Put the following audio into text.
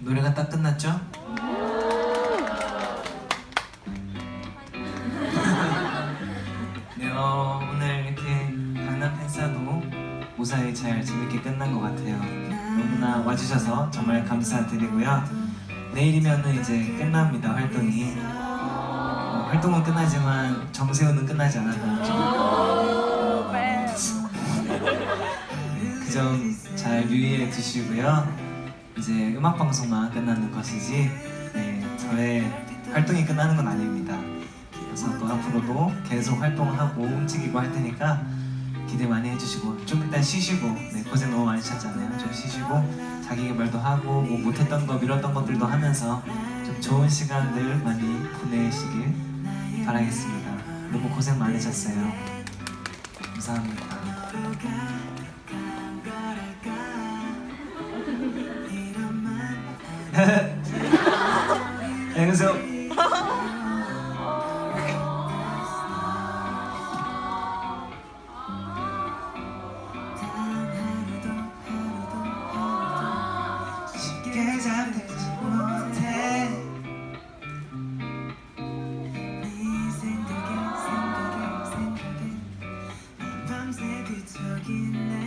노래가 딱 끝났죠? 네, 어, 오늘 이렇게 강남 팬사도 무사히 잘 재밌게 끝난 것 같아요. 너무나 와주셔서 정말 감사드리고요. 내일이면은 이제 끝납니다 활동이. 어, 활동은 끝나지만 정세훈은 끝나지 않아요. 그점잘 유의해 두시고요. 이제 음악 방송만 끝나는 것이지 네, 저의 활동이 끝나는 건 아닙니다. 그래서 또 앞으로도 계속 활동하고 움직이고 할 테니까 기대 많이 해주시고 좀 일단 쉬시고 네, 고생 너무 많이 하셨잖아요. 좀 쉬시고 자기 개발도 하고 뭐 못했던 거 미뤘던 것들도 하면서 좀 좋은 시간들 많이 보내시길 바라겠습니다. 너무 고생 많으셨어요. 감사합니다. 안녕하세요. 쉽게 잠들지 못해 네